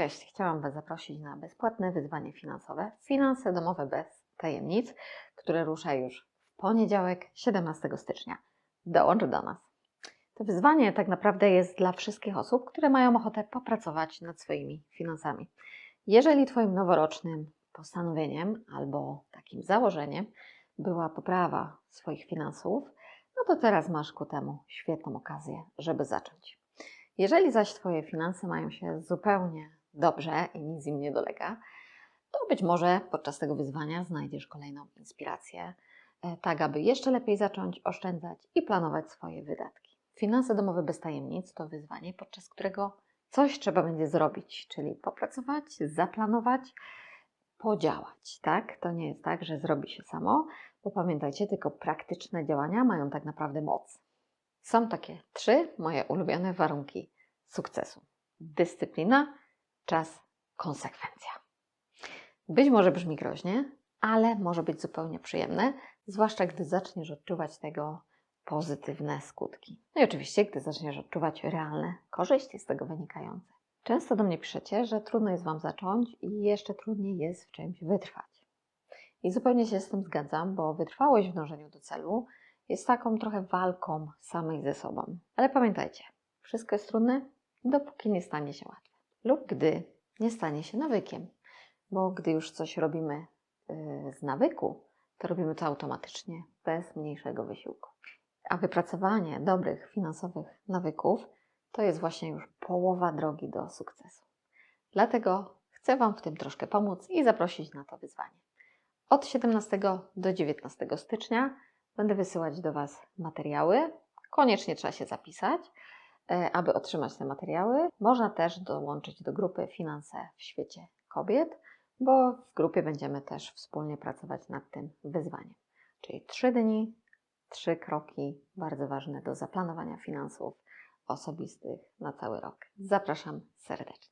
Cześć, chciałam Was zaprosić na bezpłatne wyzwanie finansowe Finanse domowe bez tajemnic, które rusza już w poniedziałek, 17 stycznia. Dołącz do nas. To wyzwanie tak naprawdę jest dla wszystkich osób, które mają ochotę popracować nad swoimi finansami. Jeżeli Twoim noworocznym postanowieniem albo takim założeniem była poprawa swoich finansów, no to teraz masz ku temu świetną okazję, żeby zacząć. Jeżeli zaś Twoje finanse mają się zupełnie dobrze i nic im nie dolega, to być może podczas tego wyzwania znajdziesz kolejną inspirację, e, tak aby jeszcze lepiej zacząć oszczędzać i planować swoje wydatki. Finanse domowe bez tajemnic to wyzwanie, podczas którego coś trzeba będzie zrobić, czyli popracować, zaplanować, podziałać. Tak? To nie jest tak, że zrobi się samo, bo pamiętajcie, tylko praktyczne działania mają tak naprawdę moc. Są takie trzy moje ulubione warunki sukcesu: dyscyplina, czas, konsekwencja. Być może brzmi groźnie, ale może być zupełnie przyjemne, zwłaszcza gdy zaczniesz odczuwać tego pozytywne skutki. No i oczywiście, gdy zaczniesz odczuwać realne korzyści z tego wynikające. Często do mnie piszecie, że trudno jest Wam zacząć i jeszcze trudniej jest w czymś wytrwać. I zupełnie się z tym zgadzam, bo wytrwałość w dążeniu do celu jest taką trochę walką samej ze sobą. Ale pamiętajcie, wszystko jest trudne, dopóki nie stanie się łatwe. Lub gdy nie stanie się nawykiem. Bo gdy już coś robimy yy, z nawyku, to robimy to automatycznie, bez mniejszego wysiłku. A wypracowanie dobrych finansowych nawyków to jest właśnie już połowa drogi do sukcesu. Dlatego chcę Wam w tym troszkę pomóc i zaprosić na to wyzwanie. Od 17 do 19 stycznia będę wysyłać do Was materiały. Koniecznie trzeba się zapisać, aby otrzymać te materiały. Można też dołączyć do grupy Finanse w świecie kobiet, bo w grupie będziemy też wspólnie pracować nad tym wyzwaniem. Czyli trzy dni, trzy kroki bardzo ważne do zaplanowania finansów osobistych na cały rok. Zapraszam serdecznie.